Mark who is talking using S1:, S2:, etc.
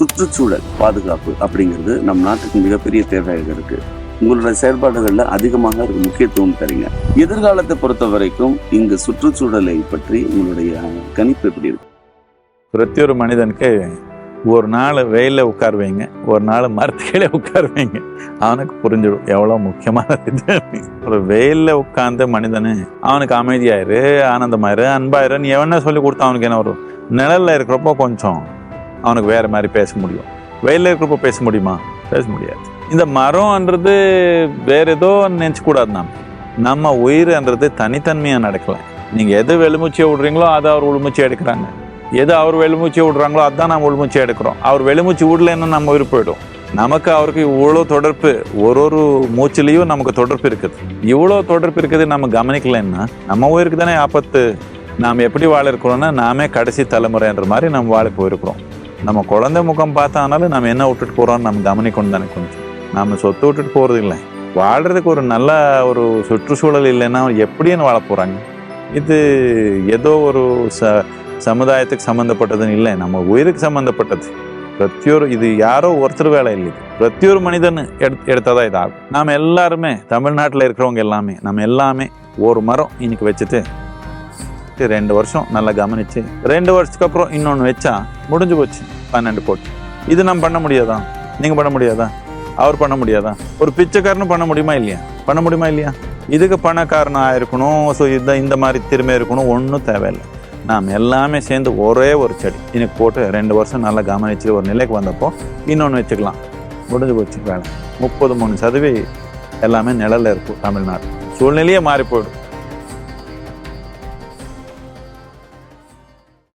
S1: சுற்றுச்சூழல் பாதுகாப்பு அப்படிங்கிறது நம் நாட்டுக்கு மிகப்பெரிய தேவையாக இருக்கு. உங்களோட செயல்பாடுகள்ல அதிகமாக முக்கியத்துவம் தரீங்க. எதிர்காலத்தை பொறுத்த வரைக்கும் இங்கு சுற்றுச்சூழலை பற்றி உங்களுடைய கணிப்பு எப்படி இருக்கு?
S2: பிரத்தியொரு மனிதனுக்கு ஒரு நாள் வெயிலில் உட்காருவீங்க ஒரு நாள் மரத்துக்கீழே உட்காருவீங்க. அவனுக்கு புரிஞ்சிடும் எவ்வளோ முக்கியமானது ஒரு வெயிலில் உட்கார்ந்த மனிதனு அவனுக்கு அமைதியாயிரு ஆனந்தமாயிரு அன்பாயிரு நீ எவன சொல்லி கொடுத்தா அவனுக்கு என்ன வரும்? நிழலில் இருக்கிறப்போ கொஞ்சம் அவனுக்கு வேறு மாதிரி பேச முடியும். வெயிலில் இருக்கிறப்போ பேச முடியுமா? பேச முடியாது. இந்த மரம்ன்றது வேற ஏதோ நினச்சிக்கூடாது நாம் நம்ம. உயிர்ன்றது தனித்தன்மையாக நடக்கலாம் நீங்கள் எது வெளிமூச்சியை விடுறீங்களோ அதை அவர் உள்மூச்சி எடுக்கிறாங்க. எது அவர் வெளிமூச்சி விடுறாங்களோ அதுதான் நம்ம உள்மூச்சி எடுக்கிறோம். அவர் வெளிமூச்சி விடலன்னா நம்ம உயிர் போயிடும். நமக்கு அவருக்கு இவ்வளோ தொடர்பு. ஒரு ஒரு மூச்சிலையும் நமக்கு தொடர்பு இருக்குது. இவ்வளோ தொடர்பு இருக்குது நம்ம கவனிக்கலைன்னா நம்ம உயிருக்கு தானே ஆபத்து. நாம் எப்படி வாழ இருக்கிறோம்னா நாமே கடைசி தலைமுறைன்ற மாதிரி நம்ம வாழ போயிருக்கிறோம். நம்ம குழந்தை முகம் பார்த்தானாலும் நம்ம என்ன விட்டுட்டு போகிறோம்னு நம்ம கவனிக்கணும் தானே கொஞ்சம். நம்ம சொத்து விட்டுட்டு போகிறது இல்லை. வாழ்கிறதுக்கு ஒரு நல்ல ஒரு சுற்றுச்சூழல் இல்லைன்னா எப்படின்னு வாழ போகிறாங்க இது ஏதோ ஒரு ச சமுதாயத்துக்கு சம்மந்தப்பட்டதுன்னு இல்லை. நம்ம உயிருக்கு சம்மந்தப்பட்டது பிரத்தியொரு இது யாரோ ஒருத்தர் வேலை இல்லை. பிரத்தியொரு மனிதன் எடுத் எடுத்ததா இது ஆகும் நாம் எல்லாருமே தமிழ்நாட்டில் இருக்கிறவங்க எல்லாமே நம்ம எல்லாமே ஒரு மரம் இன்னைக்கு வச்சுட்டு ரெண்டு வருஷம் நல்லா கவனிச்சு ரெண்டு வருஷத்துக்கு அப்புறம் இன்னொன்று வச்சா முடிஞ்சு போச்சு. பன்னெண்டு போட்டு. இது நம்ம பண்ண முடியாதா? நீங்கள் பண்ண முடியாதா? அவர் பண்ண முடியாதா? ஒரு பிச்சைக்காரனும் பண்ண முடியுமா இல்லையா? பண்ண முடியுமா இல்லையா? இதுக்கு பணக்காரனாக இருக்கணும். ஸோ இதை இந்த மாதிரி திறமை இருக்கணும். ஒன்றும் தேவையில்லை. நாம் எல்லாமே சேர்ந்து ஒரே ஒரு செடி. இன்னைக்கு போட்டு ரெண்டு வருஷம் நல்லா கவனிச்சு ஒரு நிலைக்கு வந்தப்போ இன்னொன்று வச்சுக்கலாம். முடிஞ்சு போச்சு வேலை. முப்பது மூணு சதவி எல்லாமே நிழலில் இருக்கும் தமிழ்நாடு. சூழ்நிலையே மாறி போயிடும்.